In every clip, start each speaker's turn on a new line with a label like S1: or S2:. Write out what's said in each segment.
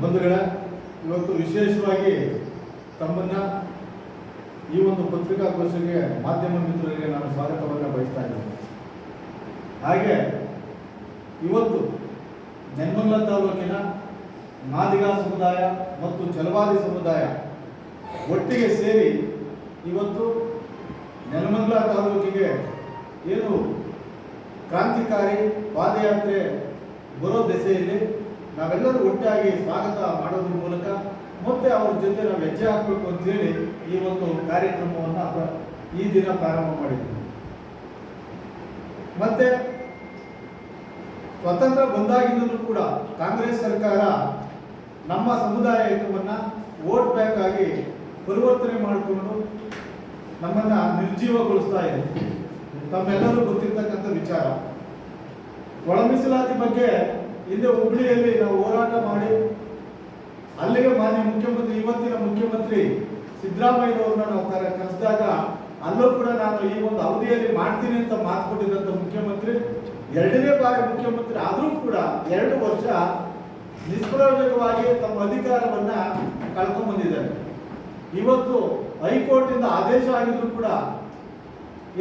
S1: ಬಂಧುಗಳೇ, ಇವತ್ತು ವಿಶೇಷವಾಗಿ ತಮ್ಮನ್ನ ಈ ಒಂದು ಪತ್ರಿಕಾಗೋಷ್ಠಿಗೆ ಮಾಧ್ಯಮ ಮಿತ್ರರಿಗೆ ನಾನು ಸ್ವಾಗತವನ್ನು ಬಯಸ್ತಾ ಇದ್ದೇನೆ. ಹಾಗೆ ಇವತ್ತು ನೆನ್ಮಂಗಲ ತಾಲೂಕಿನ ನಾದಿಗ ಸಮುದಾಯ ಮತ್ತು ಚಲವಾದಿ ಸಮುದಾಯ ಒಟ್ಟಿಗೆ ಸೇರಿ ಇವತ್ತು ನೆಲಮಂಗಲ ತಾಲೂಕಿಗೆ ಏನು ಕ್ರಾಂತಿಕಾರಿ ಪಾದಯಾತ್ರೆ ಬರೋ ದೆಸೆಯಲ್ಲಿ ನಾವೆಲ್ಲರೂ ಒಟ್ಟಾಗಿ ಸ್ವಾಗತ ಮಾಡೋದ್ರ ಮೂಲಕ ಮತ್ತೆ ಅವ್ರ ಜೊತೆ ನಾವು ಹೆಜ್ಜೆ ಹಾಕಬೇಕು ಅಂತೇಳಿ ಈ ಒಂದು ಕಾರ್ಯಕ್ರಮವನ್ನು ಈ ದಿನ ಪ್ರಾರಂಭ ಮಾಡಿದ್ವಿ. ಮತ್ತೆ ಸ್ವತಂತ್ರ ಬಂದಾಗಿದ್ದರೂ ಕೂಡ ಕಾಂಗ್ರೆಸ್ ಸರ್ಕಾರ ನಮ್ಮ ಸಮುದಾಯವನ್ನು ವೋಟ್ ಬ್ಯಾಂಕ್ ಆಗಿ ಪರಿವರ್ತನೆ ಮಾಡಿಕೊಂಡು ನಮ್ಮನ್ನ ನಿರ್ಜೀವಗೊಳಿಸ್ತಾ ಇದೆ. ತಮ್ಮೆಲ್ಲರೂ ಗೊತ್ತಿರ್ತಕ್ಕಂಥ ವಿಚಾರ. ಒಳ ಮೀಸಲಾತಿ ಬಗ್ಗೆ ಹಿಂದೆ ಹುಬ್ಳಿಯಲ್ಲಿ ನಾವು ಹೋರಾಟ ಮಾಡಿ ಅಲ್ಲಿಗೆ ಮಾನ್ಯ ಮುಖ್ಯಮಂತ್ರಿ, ಇವತ್ತಿನ ಮುಖ್ಯಮಂತ್ರಿ ಸಿದ್ದರಾಮಯ್ಯನವ್ರನ್ನ ನಾವು ಕರೆ, ಕರೆಸಿದಾಗ ಅಲ್ಲೂ ಕೂಡ ನಾನು ಈ ಒಂದು ಅವಧಿಯಲ್ಲಿ ಮಾಡ್ತೀನಿ ಅಂತ ಮಾತು ಕೊಟ್ಟಿದ್ದಂಥ ಮುಖ್ಯಮಂತ್ರಿ, ಎರಡನೇ ಬಾರಿ ಮುಖ್ಯಮಂತ್ರಿ ಆದರೂ ಕೂಡ ಎರಡು ವರ್ಷ ನಿಷ್ಪ್ರಯೋಜಕವಾಗಿ ತಮ್ಮ ಅಧಿಕಾರವನ್ನ ಕಳ್ಕೊಂಡ್ಬಂದಿದ್ದಾರೆ ಇವತ್ತು ಹೈಕೋರ್ಟಿಂದ ಆದೇಶ ಆಗಿದ್ರು ಕೂಡ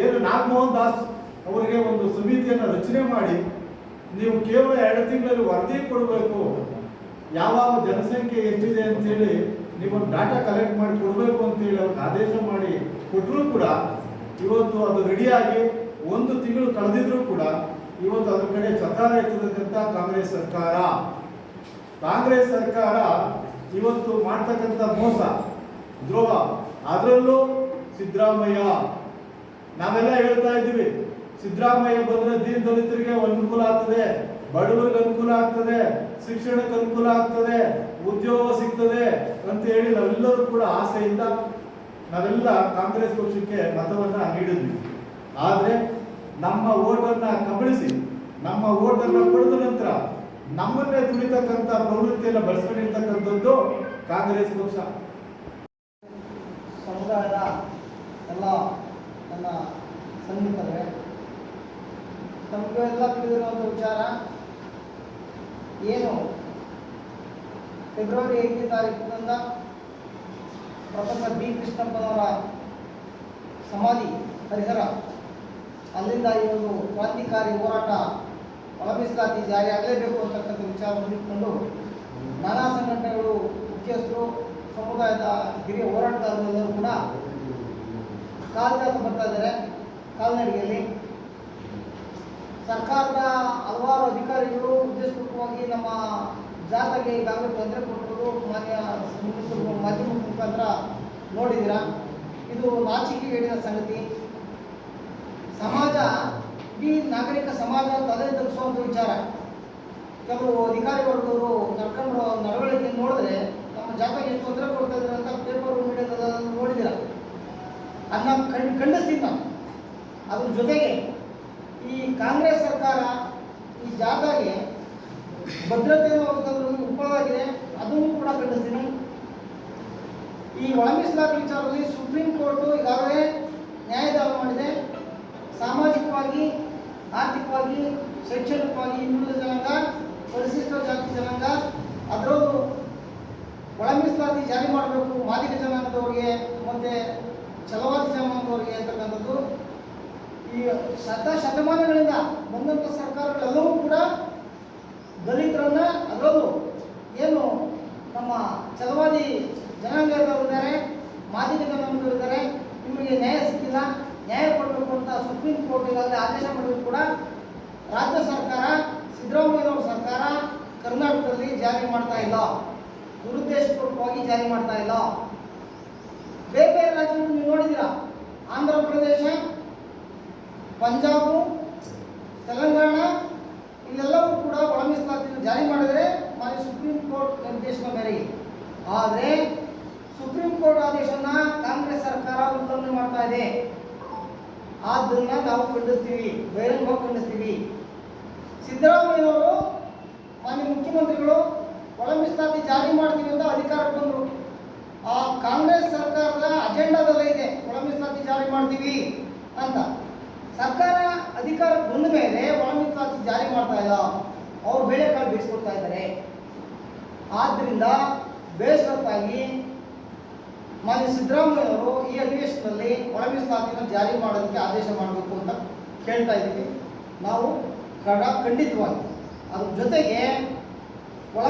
S1: ಏನು ನಾಗಮೋಹನ್ ದಾಸ್ ಅವರಿಗೆ ಒಂದು ಸಮಿತಿಯನ್ನು ರಚನೆ ಮಾಡಿ ನೀವು ಕೇವಲ ಎರಡು ತಿಂಗಳಲ್ಲಿ ವರದಿ ಕೊಡಬೇಕು. ಯಾವ ಜನಸಂಖ್ಯೆ ಎಷ್ಟಿದೆ ಅಂತೇಳಿ ನೀವು ಡಾಟಾ ಕಲೆಕ್ಟ್ ಮಾಡಿ ಕೊಡಬೇಕು ಅಂತೇಳಿ ಅವ್ರಿಗೆ ಆದೇಶ ಮಾಡಿ ಕೊಟ್ಟರೂ ಕೂಡ ಇವತ್ತು ಅದು ರೆಡಿಯಾಗಿ ಒಂದು ತಿಂಗಳು ಕಳೆದಿದ್ರು ಕೂಡ ಇವತ್ತು ಅದ್ರ ಕಡೆ ಚಕಾರ ಎತ್ತತಕ್ಕಂಥ ಕಾಂಗ್ರೆಸ್ ಸರ್ಕಾರ. ಕಾಂಗ್ರೆಸ್ ಸರ್ಕಾರ ಇವತ್ತು ಮಾಡ್ತಕ್ಕಂಥ ಮೋಸ, ದ್ರೋಹ, ಅದರಲ್ಲೂ ಸಿದ್ದರಾಮಯ್ಯ. ನಾವೆಲ್ಲ ಹೇಳ್ತಾ ಇದ್ದೀವಿ ಸಿದ್ದರಾಮಯ್ಯ ಬಂದ್ರೆ ದೀನ್ ದಲಿತರಿಗೆ ಅನುಕೂಲ ಆಗ್ತದೆ, ಬಡವರಿಗೆ ಅನುಕೂಲ ಆಗ್ತದೆ, ಶಿಕ್ಷಣಕ್ಕೆ ಅನುಕೂಲ ಆಗ್ತದೆ, ಉದ್ಯೋಗ ಸಿಗ್ತದೆ ಅಂತ ಹೇಳಿ ನಾವೆಲ್ಲರೂ ಕೂಡ ಆಸೆಯಿಂದ ನಾವೆಲ್ಲ ಕಾಂಗ್ರೆಸ್ ಪಕ್ಷಕ್ಕೆ ಮತವನ್ನ ನೀಡಿದ್ವಿ. ಆದ್ರೆ ನಮ್ಮ ಓಟನ್ನ ಕಬಳಿಸಿ, ನಮ್ಮ ಓಟನ್ನ ಪಡೆದ ನಂತರ ನಮ್ಮನ್ನೇ ದುಡಿತಕ್ಕಂಥ ಪ್ರವೃತ್ತಿಯನ್ನು ಬಳಸ್ಕೊಂಡಿರ್ತಕ್ಕಂಥದ್ದು ಕಾಂಗ್ರೆಸ್ ಪಕ್ಷ.
S2: ಸಮುದಾಯದ ಎಲ್ಲ ನನ್ನ ಸನ್ನಿಹಿತರೇ ನಮಗೆಲ್ಲ ತಿಳಿದಿರುವಂಥ ವಿಚಾರ, ಏನು? ಫೆಬ್ರವರಿ ಐದನೇ ತಾರೀಕಿನಿಂದ ಪ್ರೊಫೆಸರ್ ಬಿ ಕೃಷ್ಣಪ್ಪನವರ ಸಮಾಧಿ ಹರಿಹರ ಅಲ್ಲಿಂದ ಈ ಒಂದು ಕ್ರಾಂತಿಕಾರಿ ಹೋರಾಟ ಒಳ ಜಾರಿಯಾಗಲೇಬೇಕು ಅಂತಕ್ಕಂಥ ವಿಚಾರವನ್ನು ಇಟ್ಕೊಂಡು ನಾನಾ ಸಂಘಟನೆಗಳು, ಮುಖ್ಯಸ್ಥರು, ಸಮುದಾಯದ ಹಿರಿಯ ಹೋರಾಟಗಾರರೆಲ್ಲರೂ ಕೂಡ ಕಾಲ್ಜಾತ ಬರ್ತಾ ಇದ್ದಾರೆ. ಕಾಲ್ನಡಿಗೆಯಲ್ಲಿ ಸರ್ಕಾರದ ಹಲವಾರು ಅಧಿಕಾರಿಗಳು ಉದ್ದೇಶಪೂರ್ವಕವಾಗಿ ನಮ್ಮ ಜಾಥಾಗೆ ಈಗಾಗಲೇ ತೊಂದರೆ ಕೊಟ್ಟರು ಮಾನ್ಯ ಮಾಧ್ಯಮದ ಮಾಧ್ಯಮ ಮುಖಾಂತರ ನೋಡಿದ್ದೀರಾ? ಇದು ನಾಚಿಕೆಗೇಡಿನ ಸಂಗತಿ. ಸಮಾಜ, ಇಡೀ ನಾಗರಿಕ ಸಮಾಜ ತಲೆ ತಗ್ಗಿಸುವಂಥ ವಿಚಾರ. ಕೆಲವು ಅಧಿಕಾರಿ ವರ್ಗದವರು ನಡ್ಕೊಂಡು ನಡವಳಿಕೆ ನೋಡಿದ್ರೆ ನಮ್ಮ ಜಾತಕ್ಕೆ ತೊಂದರೆ ಕೊಡ್ತಾ ಇದ್ದಾರೆ ಅಂತ ಪೇಪರ್ ಮೀಡಿಯಾದಲ್ಲಿ ನೋಡಿದಿರ ಅದನ್ನ ಕಣ್ಣು ಖಂಡಿಸ್ತೀನಿ ನಾನು. ಅದ್ರ ಜೊತೆಗೆ ಈ ಕಾಂಗ್ರೆಸ್ ಸರ್ಕಾರ ಈ ಜಾಥಾಗೆ ಭದ್ರತೆ ಒದಗಿಸಲು ವಿಫಲವಾಗಿದೆ ಅದನ್ನು ಕೂಡ ಖಂಡಿಸ್ತೀನಿ. ಈ ಒಳ ಮೀಸಲಾತಿ ವಿಚಾರದಲ್ಲಿ ಸುಪ್ರೀಂ ಕೋರ್ಟು ಈಗಾಗಲೇ ನ್ಯಾಯದಾನ ಮಾಡಿದೆ. ಸಾಮಾಜಿಕವಾಗಿ, ಆರ್ಥಿಕವಾಗಿ, ಶೈಕ್ಷಣಿಕವಾಗಿ ಹಿಂದುಳಿದ ಜನಾಂಗ, ಪರಿಶಿಷ್ಟ ಜಾತಿ ಜನಾಂಗ, ಅದರಲ್ಲೂ ಒಳ ಮೀಸಲಾತಿ ಜಾರಿ ಮಾಡಬೇಕು. ಮಾದಿಗ ಜನಾಂಗದವರಿಗೆ ಮತ್ತು ಛಲವಾದಿ ಜನಾಂಗದವರಿಗೆ ಅಂತಕ್ಕಂಥದ್ದು. ಈ ಶತ ಶತಮಾನಗಳಿಂದ ಬಂದಂತ ಸರ್ಕಾರಗಳೆಲ್ಲವೂ ಕೂಡ ದಲಿತರನ್ನ ಅದರಲ್ಲೂ ಏನು ನಮ್ಮ ಛಲವಾದಿ ಜನಾಂಗದವರಿದ್ದಾರೆ ಮಾಜಿ ಜನಾಂಗದವರಿದ್ದಾರೆ ನಿಮಗೆ ನ್ಯಾಯ ಸಿಕ್ಕಿಲ್ಲ, ನ್ಯಾಯ ಕೊಡಬೇಕು ಅಂತ ಸುಪ್ರೀಂ ಕೋರ್ಟ್ ಈಗಾಗಲೇ ಆದೇಶ ಮಾಡಿದ್ರು ಕೂಡ ರಾಜ್ಯ ಸರ್ಕಾರ, ಸಿದ್ದರಾಮಯ್ಯನವರ ಸರ್ಕಾರ ಕರ್ನಾಟಕದಲ್ಲಿ ಜಾರಿ ಮಾಡ್ತಾ ಇಲ್ಲ. ದುರುದ್ದೇಶಪೂರ್ವಕವಾಗಿ ಜಾರಿ ಮಾಡ್ತಾ ಇಲ್ಲ. ಬೇರೆ ಬೇರೆ ರಾಜ್ಯಗಳು ನೀವು ನೋಡಿದ್ದೀರಾ? ಪಂಜಾಬು, ತೆಲಂಗಾಣ, ಇಲ್ಲೆಲ್ಲವೂ ಕೂಡ ಒಳ ಮೀಸಲಾತಿಯನ್ನು ಜಾರಿ ಮಾಡಿದರೆ ಮಾನ್ಯ ಸುಪ್ರೀಂ ಕೋರ್ಟ್ ನಿರ್ದೇಶನ ಮೇರೆಗೆ. ಆದರೆ, ಸುಪ್ರೀಂ ಕೋರ್ಟ್ ಆದೇಶವನ್ನು ಕಾಂಗ್ರೆಸ್ ಸರ್ಕಾರ ಉಲ್ಲಂಘನೆ ಮಾಡ್ತಾ ಇದೆ. ಅದನ್ನ ನಾವು ಖಂಡಿಸ್ತೀವಿ, ಬಹಿರಂಗವಾಗಿ ಖಂಡಿಸ್ತೀವಿ. ಸಿದ್ದರಾಮಯ್ಯವರು ಮಾನ್ಯ ಮುಖ್ಯಮಂತ್ರಿಗಳು ಒಳ ಮೀಸಲಾತಿ ಜಾರಿ ಮಾಡ್ತೀವಿ ಅಂತ ಅಧಿಕಾರಕ್ಕೆ ಬಂದರು. ಆ ಕಾಂಗ್ರೆಸ್ ಸರ್ಕಾರದ ಅಜೆಂಡಾದಲ್ಲೇ ಇದೆ ಒಳ ಮೀಸಲಾತಿ ಜಾರಿ ಮಾಡ್ತೀವಿ ಅಂತ. ಸರ್ಕಾರ ಅಧಿಕಾರ ಬಂದ ಮೇಲೆ ಒಳ ಜಾರಿ ಮಾಡ್ತಾ ಇಲ್ಲ. ಅವ್ರು ಬೇಳೆಕಾಳು ಬೇಯಿಸ್ಕೊಡ್ತಾ ಇದ್ದಾರೆ. ಆದ್ದರಿಂದ ಬೇಸರತ್ತಾಗಿ ಮಾನ್ಯ ಸಿದ್ದರಾಮಯ್ಯವರು ಈ ಅಧಿವೇಶನದಲ್ಲಿ ಒಳ ಮೀಸಲಾತಿಯನ್ನು ಜಾರಿ ಮಾಡೋದಕ್ಕೆ ಆದೇಶ ಮಾಡಬೇಕು ಅಂತ ಕೇಳ್ತಾ ಇದ್ದೀವಿ. ನಾವು ಕಡ, ಖಂಡಿತವಾಗಿ. ಅದ್ರ ಜೊತೆಗೆ ಒಳ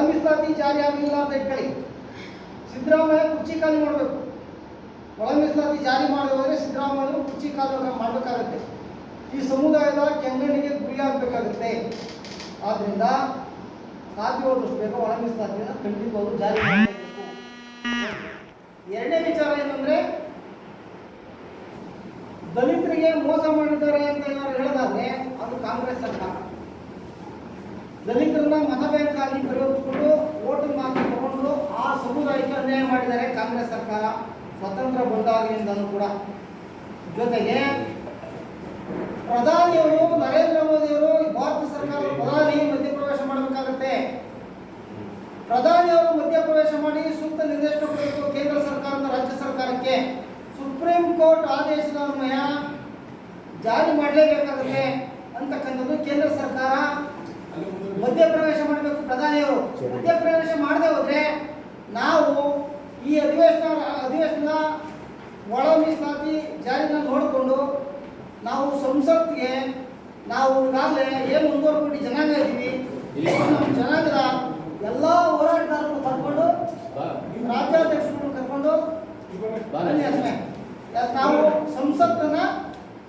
S2: ಜಾರಿ ಆಗಲಿಲ್ಲ ಅಂತ ಇಟ್ಕೊಳ್ಳಿ ಸಿದ್ದರಾಮಯ್ಯ ಕುರ್ಚಿ ಖಾಲಿ ಮಾಡಬೇಕು. ಒಳ ಜಾರಿ ಮಾಡೋದಾದ್ರೆ ಸಿದ್ದರಾಮಯ್ಯ ಕುರ್ಚಿ ಖಾಲಿ ಮಾಡಬೇಕಾಗುತ್ತೆ. ಈ ಸಮುದಾಯದ ಕೆಂಗಣ್ಣಿಗೆ ಗುರಿಯಾಗಬೇಕಾಗುತ್ತೆ ಆದ್ದರಿಂದ ಸಾಧ್ಯವಾದಷ್ಟು ಬೇಗ ಒಳ ಮೀಸಲಾತಿಯನ್ನು ಖಂಡಿತವಾಗ್ಲೂ ಜಾರಿ ಮಾಡಬೇಕು. ಎರಡನೇ ವಿಚಾರ ಏನಂದ್ರೆ, ದಲಿತರಿಗೆ ಮೋಸ ಮಾಡಿದ್ದಾರೆ ಅಂತ ಏನಾದ್ರು ಹೇಳೋದಾದ್ರೆ, ಅದು ಕಾಂಗ್ರೆಸ್ ಸರ್ಕಾರ ದಲಿತರನ್ನ ಮತ ಕರೆದುಕೊಂಡು ಆಗಿ ಪರಿವರ್ತಿಸಿಕೊಂಡು ಓಟ್ ಮಾತ್ರ ತಗೊಂಡು ಆ ಸಮುದಾಯಕ್ಕೆ ಅನ್ಯಾಯ ಮಾಡಿದ್ದಾರೆ ಕಾಂಗ್ರೆಸ್ ಸರ್ಕಾರ. ಸ್ವತಂತ್ರ ಬಂದಾಗಿನಿಂದಲೂ ಕೂಡ. ಜೊತೆಗೆ ಪ್ರಧಾನಿಯವರು, ನರೇಂದ್ರ ಮೋದಿಯವರು ಭಾರತ ಸರ್ಕಾರ ಪ್ರಧಾನಿ ಮಧ್ಯಪ್ರವೇಶ ಮಾಡಬೇಕಾಗತ್ತೆ. ಪ್ರಧಾನಿಯವರು ಮಧ್ಯಪ್ರವೇಶ ಮಾಡಿ ಸೂಕ್ತ ನಿರ್ದೇಶನ ಕೊಡಬೇಕು ಕೇಂದ್ರ ಸರ್ಕಾರದ ರಾಜ್ಯ ಸರ್ಕಾರಕ್ಕೆ. ಸುಪ್ರೀಂ ಕೋರ್ಟ್ ಆದೇಶದ ಅನ್ವಯ ಜಾರಿ ಮಾಡಲೇಬೇಕಾಗುತ್ತೆ ಅಂತಕ್ಕಂಥದ್ದು ಕೇಂದ್ರ ಸರ್ಕಾರ. ಮಧ್ಯಪ್ರವೇಶ ಮಾಡಬೇಕು ಪ್ರಧಾನಿಯವರು. ಮಧ್ಯಪ್ರವೇಶ ಮಾಡದೆ ಹೋದ್ರೆ ನಾವು ಈ ಅಧಿವೇಶನ ಅಧಿವೇಶನ ಒಳ ಮೀಸಲಾತಿ ಜಾರಿನ ನೋಡಿಕೊಂಡು ನಾವು ಸಂಸತ್ಗೆ ನಾವು ಈಗಾಗಲೇ ಏನು ಒಂದೂವರೆ ಕೋಟಿ ಜನಾಂಗ ಇದ್ದೀವಿ. ನಮ್ಮ ಜನಾಂಗದ ಎಲ್ಲ ಹೋರಾಟಗಾರರನ್ನು ಕರ್ಕೊಂಡು ರಾಜ್ಯಾಧ್ಯಕ್ಷರನ್ನು ಕರ್ಕೊಂಡು. ನಾವು ಸಂಸತ್ತನ್ನ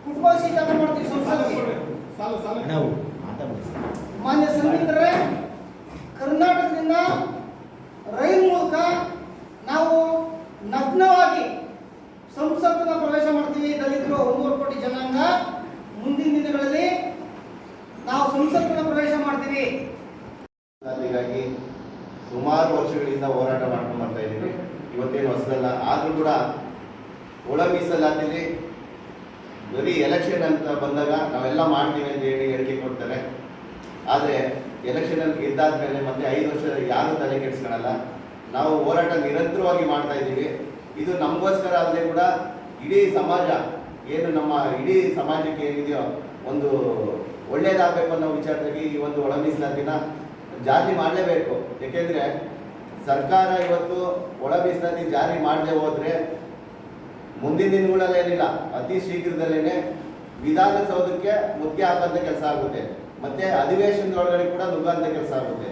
S2: ಕುಟುಂಬ ಶೀಟನ್ನು ಮಾಡ್ತೀವಿ
S3: ಸಂಸತ್ತಿಗೆ.
S2: ಮಾನ್ಯ ಸಂಗೀತರೇ ಕರ್ನಾಟಕದಿಂದ ರೈಲು ಮೂಲಕ ನಾವು ನಗ್ನವಾಗಿ ಸಂಸತ್ತನ್ನ ಪ್ರವೇಶ ಮಾಡ್ತೀವಿ. ದಲಿತರು ಒಂದೂವರೆ ಕೋಟಿ ಜನಾಂಗ. ಮುಂದಿನ ದಿನಗಳಲ್ಲಿ ನಾವು ಸಂಸತ್ತಿನ ಪ್ರವೇಶ ಮಾಡ್ತೀವಿ.
S4: ಹೀಗಾಗಿ ಸುಮಾರು ವರ್ಷಗಳಿಂದ ಹೋರಾಟ ಮಾಡ್ಕೊಂಡು ಬರ್ತಾ ಇದ್ದೀವಿ. ಇವತ್ತೇನು ಹೊಸದಲ್ಲ, ಆದರೂ ಕೂಡ ಒಳ ಮೀಸಲಾತಿಲಿ ಬರೀ ಎಲೆಕ್ಷನ್ ಅಂತ ಬಂದಾಗ ನಾವೆಲ್ಲ ಮಾಡ್ತೀವಿ ಅಂತ ಹೇಳಿ ಹೇಳಿಕೆ ಕೊಡ್ತಾರೆ. ಆದರೆ ಎಲೆಕ್ಷನಲ್ಲಿ ಗೆದ್ದಾದ್ಮೇಲೆ ಮತ್ತೆ ಐದು ವರ್ಷ ಯಾರೂ ತಲೆ ಕೆಡಿಸ್ಕೊಳಲ್ಲ. ನಾವು ಹೋರಾಟ ನಿರಂತರವಾಗಿ ಮಾಡ್ತಾ ಇದ್ದೀವಿ. ಇದು ನಮಗೋಸ್ಕರ ಅಲ್ಲದೆ ಕೂಡ ಇಡೀ ಸಮಾಜ, ಏನು ನಮ್ಮ ಇಡೀ ಸಮಾಜಕ್ಕೆ ಏನಿದೆಯೋ ಒಂದು ಒಳ್ಳೇದಾಗಬೇಕು ಅನ್ನೋ ವಿಚಾರದಲ್ಲಿ ಈ ಒಂದು ಒಳ ಮೀಸಲಾತಿನ ಜಾರಿ ಮಾಡಲೇಬೇಕು. ಯಾಕೆಂದರೆ ಸರ್ಕಾರ ಇವತ್ತು ಒಳ ಮೀಸಲಾತಿ ಜಾರಿ ಮಾಡದೆ ಹೋದರೆ ಮುಂದಿನ ದಿನಗಳಲ್ಲೇನಿಲ್ಲ ಅತಿ ಶೀಘ್ರದಲ್ಲೇ ವಿಧಾನಸೌಧಕ್ಕೆ ಮುಖ್ಯ ಹಾಕಂತ ಕೆಲಸ ಆಗುತ್ತೆ. ಮತ್ತೆ ಅಧಿವೇಶನದೊಳಗಡೆ ಕೂಡ ನುಗ್ಗಂತ ಕೆಲಸ ಆಗುತ್ತೆ.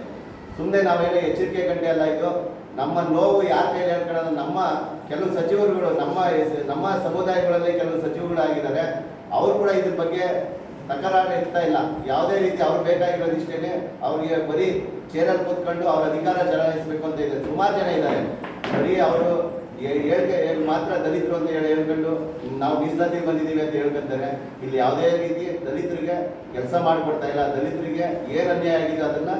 S4: ಸುಮ್ಮನೆ ನಾವೇನೋ ಎಚ್ಚರಿಕೆ ಗಂಟೆ ಅಲ್ಲ ಇದು. ನಮ್ಮ ನೋವು ಯಾರ ಕೈಲಿ ಹೇಳ್ಕೊಳ್ಳೋದು ನಮ್ಮ ಕೆಲವು ಸಚಿವರುಗಳು, ನಮ್ಮ ನಮ್ಮ ಸಮುದಾಯಗಳಲ್ಲಿ ಕೆಲವು ಸಚಿವರುಗಳಾಗಿದ್ದಾರೆ, ಅವರು ಕೂಡ ಇದ್ರ ಬಗ್ಗೆ ತಕರಾರು ಇರ್ತಾ ಇಲ್ಲ. ಯಾವುದೇ ರೀತಿ ಅವ್ರು ಬೇಕಾಗಿರೋದಿಷ್ಟೇ ಅವ್ರಿಗೆ ಬರೀ ಚೇರಲ್ಲಿ ಕೂತ್ಕೊಂಡು ಅವ್ರ ಅಧಿಕಾರ ಚಲಾಯಿಸಬೇಕು ಅಂತ ಇದೆ. ಸುಮಾರು ಜನ ಇದ್ದಾರೆ. ಬರೀ ಅವರು ಹೇಳಿಕೆ ಮಾತ್ರ ದಲಿತರು ಅಂತ ಹೇಳಿ ಹೇಳ್ಕೊಂಡು ನಾವು ಮೀಸಲಾತಿ ಬಂದಿದ್ದೀವಿ ಅಂತ ಹೇಳ್ಕೊಂತಾರೆ. ಇಲ್ಲಿ ಯಾವುದೇ ರೀತಿ ದಲಿತರಿಗೆ ಕೆಲಸ ಮಾಡಿಕೊಡ್ತಾ ಇಲ್ಲ. ದಲಿತರಿಗೆ ಏನು ಅನ್ಯಾಯ ಆಗಿದೆ ಅದನ್ನ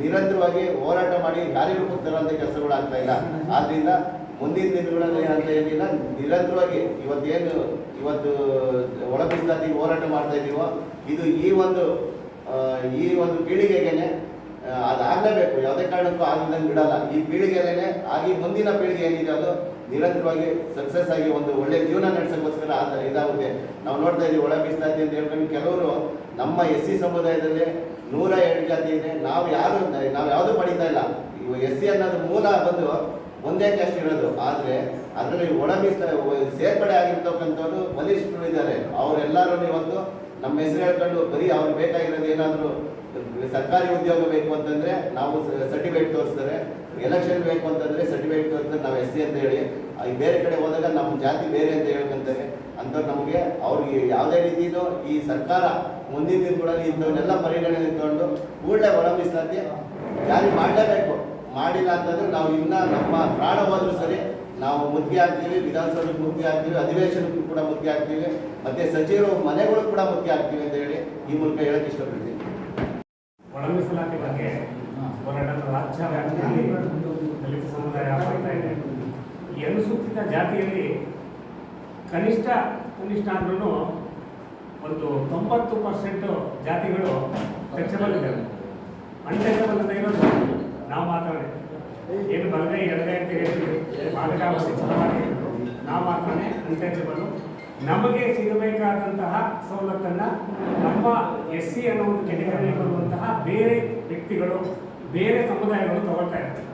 S4: ನಿರಂತರವಾಗಿ ಹೋರಾಟ ಮಾಡಿ ಯಾರಿಗೂ ತರುವಂಥ ಕೆಲಸಗಳು ಆಗ್ತಾ ಇಲ್ಲ. ಆದ್ರಿಂದ ಮುಂದಿನ ದಿನಗಳಲ್ಲಿ ಏನಂತ ಏನಿಲ್ಲ ನಿರಂತರವಾಗಿ ಇವತ್ತೇನು ಇವತ್ತು ಒಳ ಮೀಸಲಾತಿ ಹೋರಾಟ ಮಾಡ್ತಾ ಇದ್ದೀವೋ ಇದು ಈ ಒಂದು ಈ ಒಂದು ಪೀಳಿಗೆಗೇನೆ ಆ, ಅದಾಗಲೇಬೇಕು. ಯಾವುದೇ ಕಾರಣಕ್ಕೂ ಆಗಿದ್ದಂಗೆ ಬಿಡಲ್ಲ. ಈ ಪೀಳಿಗೆನೇ ಆಗಿ ಮುಂದಿನ ಪೀಳಿಗೆ ಏನಿದೆ ಅದು ನಿರಂತರವಾಗಿ ಸಕ್ಸಸ್ ಆಗಿ ಒಂದು ಒಳ್ಳೆ ಜೀವನ ನಡೆಸೋಕ್ಕೋಸ್ಕರ ಆದ ಇದಾಗುತ್ತೆ. ನಾವು ನೋಡ್ತಾ ಇದ್ದೀವಿ ಒಳ ಇದ್ದೀವಿ ಅಂತ ಹೇಳ್ಕೊಂಡು ಕೆಲವರು ನಮ್ಮ ಎಸ್ ಸಿ ಸಮುದಾಯದಲ್ಲಿ ನೂರ ಎರಡು ಜಾತಿ ಇದೆ ನಾವು ಯಾರು ನಾವು ಯಾವುದು ಪಡೀತಾ ಇಲ್ಲ. ಇವಾಗ ಎಸ್ ಸಿ ಅನ್ನೋದು ಮೂಲ ಬಂದು ಒಂದೇ ಕ್ಯಾಸ್ಟ್ ಇರೋದು. ಆದರೆ ಅದರಲ್ಲಿ ಒಳ ಸೇರ್ಪಡೆ ಆಗಿರ್ತಕ್ಕಂಥವ್ರು ಬಲಿಷ್ಠರು ಇದ್ದಾರೆ. ಅವರೆಲ್ಲರೂ ಇವತ್ತು ನಮ್ಮ ಹೆಸರು ಹೇಳ್ಕೊಂಡು ಬರೀ ಅವ್ರಿಗೆ ಬೇಕಾಗಿರೋದು ಏನಾದರೂ ಸರ್ಕಾರಿ ಉದ್ಯೋಗ ಬೇಕು ಅಂತಂದ್ರೆ ನಾವು ಸರ್ಟಿಫಿಕೇಟ್ ತೋರಿಸ್ತಾರೆ. ಎಲೆಕ್ಷನ್ ಬೇಕು ಅಂತಂದ್ರೆ ಸರ್ಟಿಫಿಕೇಟ್ ತೋರಿಸ್ತಾರೆ, ನಾವು ಎಸ್ ಸಿ ಅಂತ ಹೇಳಿ. ಬೇರೆ ಕಡೆ ಹೋದಾಗ ನಮ್ಮ ಜಾತಿ ಬೇರೆ ಅಂತ ಹೇಳ್ಕೊಂತಾರೆ. ಅಂತ ನಮಗೆ ಅವ್ರಿಗೆ ಯಾವುದೇ ರೀತಿಯೂ ಈ ಸರ್ಕಾರ ಮುಂದಿನ ದಿನಗಳಲ್ಲಿ ಇಂಥವನ್ನೆಲ್ಲ ಪರಿಗಣನೆ ತಗೊಂಡು ಕೂಡಲೇ ಮೀಸಲಾತಿ ಜಾರಿ ಮಾಡಲೇಬೇಕು. ಮಾಡಿಲ್ಲ ಅಂತಂದ್ರೆ ನಾವು ಇನ್ನೂ ನಮ್ಮ ಪ್ರಾಣ ಹೋದ್ರೂ ಸರಿ ನಾವು ಮುದ್ದೆ ಹಾಕ್ತೀವಿ, ವಿಧಾನಸೌಧಕ್ಕೆ ಮುದ್ದೆ ಆಗ್ತೀವಿ ಅಧಿವೇಶನಕ್ಕೂ ಕೂಡ ಮುದ್ದೆ ಆಗ್ತೀವಿ ಮತ್ತೆ ಸಚಿವರು ಮನೆಗಳು ಕೂಡ ಮುದ್ದೆ ಆಗ್ತೀವಿ ಅಂತ ಹೇಳಿ ಈ ಮೂಲಕ ಹೇಳಕ್ಕೆ ಇಷ್ಟಪಡ್ತೀನಿ
S5: ಒಳ ಮೀಸಲಾತಿ ಬಗ್ಗೆ ಹೋರಾಟ ರಾಜ್ಯ ದಲಿತ ಸಮುದಾಯ ಬರ್ತಾ ಇದೆ ಈ ಅನುಸೂಚಿತ ಜಾತಿಯಲ್ಲಿ ಕನಿಷ್ಠ ಕನಿಷ್ಠ ಅಂದ್ರೂ ಒಂದು ತೊಂಬತ್ತು ಪರ್ಸೆಂಟ್ ಜಾತಿಗಳು ಟಚಬಲ್ ಇದ್ದಾವೆ ಅನ್ಟಚಬಲ್ ಅಂತ ಇರೋದು ನಾವು ಮಾತ್ರನೇ ಏನು ಬಲಗೈ ಎಡಗೈ ಅಂತ ಹೇಳ್ತೀವಿ. ನಾವು ಮಾತ್ರನೇ ಅಂಟೆಕ್ಸಬಲ್ ನಮಗೆ ಸಿಗಬೇಕಾದಂತಹ ಸವಲತ್ತನ್ನು ನಮ್ಮ ಎಸ್ ಸಿ ಅನ್ನೋ ಒಂದು ಕೆಟಗರಿಯಲ್ಲಿ ಬರುವಂತಹ ಬೇರೆ ವ್ಯಕ್ತಿಗಳು ಬೇರೆ ಸಮುದಾಯಗಳು ತಗೊಳ್ತಾ ಇದ್ದಾರೆ.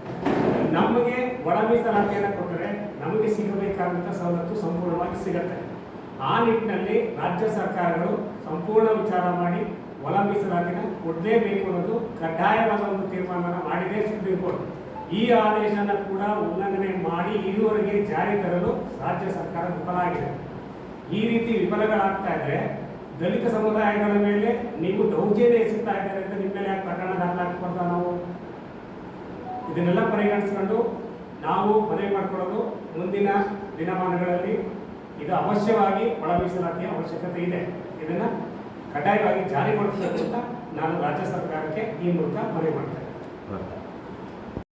S5: ನಮಗೆ ಒಳ ಮೀಸಲಾತಿಯನ್ನು ಕೊಟ್ಟರೆ ನಮಗೆ ಸಿಗಬೇಕಾದಂಥ ಸವಲತ್ತು ಸಂಪೂರ್ಣವಾಗಿ ಸಿಗುತ್ತೆ. ಆ ನಿಟ್ಟಿನಲ್ಲಿ ರಾಜ್ಯ ಸರ್ಕಾರಗಳು ಸಂಪೂರ್ಣ ವಿಚಾರ ಮಾಡಿ ಒಳ ಮೀಸಲಾತಿನ ಕೊಡಲೇಬೇಕು ಅನ್ನೋದು ಕಡ್ಡಾಯವಾದ ಒಂದು ತೀರ್ಮಾನ ಮಾಡಿದೆ ಸುಪ್ರೀಂ ಕೋರ್ಟ್. ಈ ಆದೇಶನ ಕೂಡ ಉಲ್ಲಂಘನೆ ಮಾಡಿ ಇದುವರೆಗೆ ಜಾರಿ ತರಲು ರಾಜ್ಯ ಸರ್ಕಾರ ವಿಫಲ ಆಗಿದೆ. ಈ ರೀತಿ ವಿಫಲಗಳಾಗ್ತಾ ಇದ್ರೆ ದಲಿತ ಸಮುದಾಯಗಳ ಮೇಲೆ ನೀವು ದೌರ್ಜನ್ಯ ಎಸಗ್ತಾ ಇದ್ದಾರೆ ಅಂತ ನಿಮ್ಮ ಮೇಲೆ ಪ್ರಕರಣ ದಾಖಲಾಗ್ಬಾರ್ದ ನಾವು ಇದನ್ನೆಲ್ಲ ಪರಿಗಣಿಸ್ಕೊಂಡು ನಾವು ಮನವಿ ಮಾಡಿಕೊಳ್ಳೋದು ಮುಂದಿನ ದಿನಮಾನಗಳಲ್ಲಿ ಇದು ಅವಶ್ಯವಾಗಿ ಒಳ ಮೀಸಲಾತಿಯ ಅವಶ್ಯಕತೆ ಇದೆ. ಇದನ್ನು ಕಡ್ಡಾಯವಾಗಿ ಜಾರಿಗೊಳಿಸಬೇಕು ಅಂತ ನಾನು ರಾಜ್ಯ ಸರ್ಕಾರಕ್ಕೆ ಈ ಮೂಲಕ ಮನವಿ ಮಾಡ್ತೇನೆ.